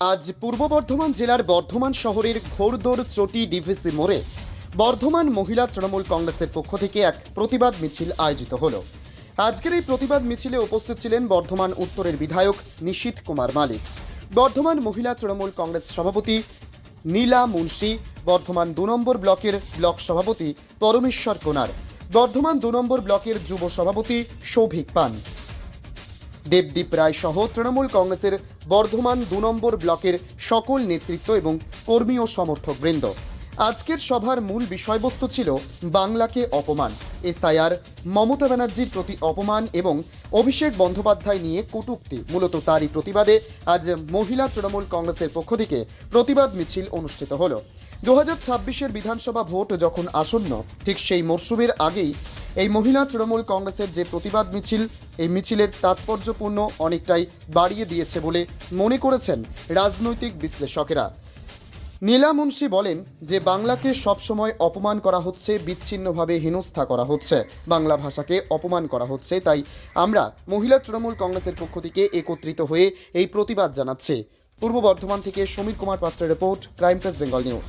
আজ পূর্ব বর্ধমান জেলার বর্ধমান শহরের ঘোরদোর চটি ডিভিসি মোড়ে বর্ধমান মহিলা তৃণমূল কংগ্রেসের পক্ষ থেকে এক প্রতিবাদ মিছিল আয়োজিত হল। আজকের এই প্রতিবাদ মিছিলে উপস্থিত ছিলেন বর্ধমান উত্তরের বিধায়ক নিশীথ কুমার মালিক, বর্ধমান মহিলা তৃণমূল কংগ্রেস সভাপতি নীলা মুন্সি, বর্ধমান দু নম্বর ব্লকের ব্লক সভাপতি পরমেশ্বর কোনার, বর্ধমান দু নম্বর ব্লকের যুব সভাপতি সৌভিক পান। দেবদীপ রায় সহ তৃণমূল কংগ্রেসের বর্ধমান দু নম্বর ব্লকের সকল নেতৃত্ব এবং কর্মী ও সমর্থক বৃন্দ। আজকের সভার মূল বিষয়বস্তু ছিল বাংলাকে অপমান। এসআইআর, মমতা ব্যানার্জির প্রতি অপমান এবং অভিষেক বন্দ্যোপাধ্যায় নিয়ে কটূক্তি। মূলত তারই প্রতিবাদে আজ মহিলা তৃণমূল কংগ্রেসের পক্ষ থেকে প্রতিবাদ মিছিল অনুষ্ঠিত হল। দু হাজার ছাব্বিশের বিধানসভা ভোট যখন আসন্ন, ঠিক সেই মরশুমের আগেই এই মহিলা তৃণমূল কংগ্রেসের যে প্রতিবাদ মিছিল, এই মিছিলের তাৎপর্যপূর্ণ অনেকটাই বাড়িয়ে দিয়েছে বলে মনে করেছেন রাজনৈতিক বিশ্লেষকেরা। নীলা মুন্সি বলেন যে বাংলাকে সবসময় অপমান করা হচ্ছে, বিচ্ছিন্নভাবে হেনস্থা করা হচ্ছে। বাংলা ভাষাকে অপমান করা হচ্ছে, তাই আমরা মহিলা তৃণমূল কংগ্রেসের পক্ষ থেকে একত্রিত হয়ে এই প্রতিবাদ জানাচ্ছি। পূর্ব বর্ধমান থেকে সমীর কুমার পাত্রের report, crime press Bengal news.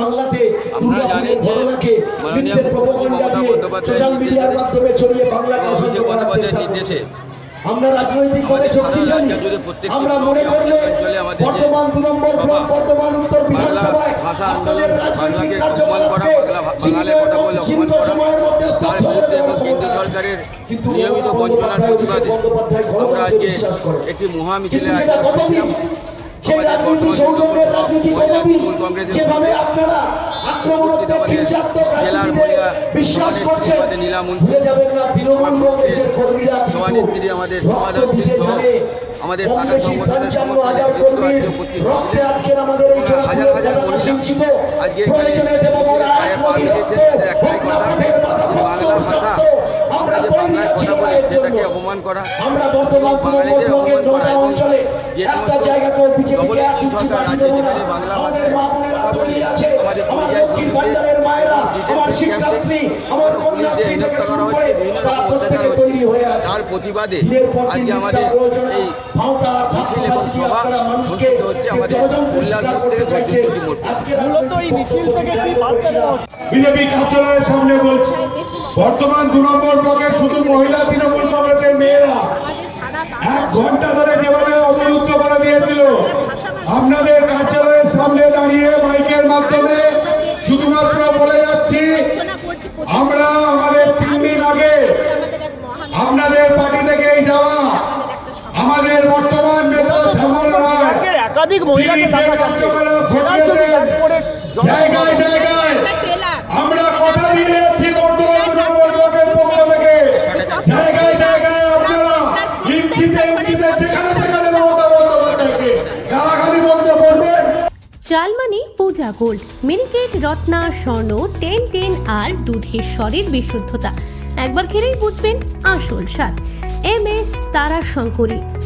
বাংলাতে ঘটনাকে সোশ্যাল মিডিয়ার মাধ্যমে ছড়িয়ে নির্দেশে আমরা শক্তিশালী। মনে করলে বর্তমান দু নম্বর ব্লক বর্তমান উত্তর বিধানসভায় আপনাদের রাজনৈতিক কার্যকলাপকে সীমিত সীমিত সময়ের মধ্যে স্তব্ধ সরকারের নিয়মিত বঞ্চনার প্রতিবাদে আমরা আজকে একটি মহা মিছিলে আয়োজন কতদিন করেছিলাম। সেই রাজনীতি সৌজন্যের রাজনীতি কতদিন যেভাবে আপনারা আক্রমণাত্মক হিংসাত্মক রাজনীতিতে বিশ্বাস করছেন ভুলে যাবেন না তৃণমূল কংগ্রেসের কর্মীরা আমাদের পঞ্চান্ন হাজার কর্মীর রক্তে আজকের আমাদের এই হাজার হাজার সিঞ্চিত আজকে প্রয়োজনে এক নদী আমরা তৈরি আছি লড়াইয়ের জন্য। বর্তমান তৃণমূল অঞ্চলে যে সমস্ত সরকার বাংলা আমাদের ভাষায় কথা বলে পরিযায়ী লক্ষ্মীর শ্রমিকদের ভাণ্ডারের মায়েরা, আমার ক্যাম্পে আমার কন্যাশ্রী থেকে হেনস্থা শুরু করা করে হচ্ছে বিভিন্ন তারা রকম প্রত্যেকে অত্যাচার তৈরি হয়ে হচ্ছে আছে। তার প্রতিবাদে আজকে আমাদের এই মিছিল এবং সভা অনুষ্ঠিত হচ্ছে আমাদের জলজন কল্যাণপুর করতে থেকে বৈদ্যুতিক মোড়। আজকে মূলত এই মিছিল থেকে? বিজেপি কার্যালয়ের সামনে বলছে বর্তমান দু নম্বর ব্লকের শুধু মহিলা তৃণমূল কংগ্রেসের মেয়েরা এক ঘণ্টা ধরে যেভাবে একাধিক মহিলাকে দেখা যাচ্ছে। কার্যকলাপ জেলার জুড়ে তারপরে জায়গায় জায়গায় আমরা কথা দিয়ে যাচ্ছি বর্তমান ব্লকের পক্ষ থেকে। জায়গায় জায়গায় আপনারা ইঞ্চিতে ইঞ্চিতে যেখানে সেখানে মমতা বন্দ্যোপাধ্যায়কে গালাগালি বন্ধ করবেন। চালমানি Puja gold miniket Ratna Swarna ten ten আর দুধের স্বরের বিশুদ্ধতা। একবার খেলেই বুঝবেন আসল স্বাদ। এম এস তারা শঙ্করী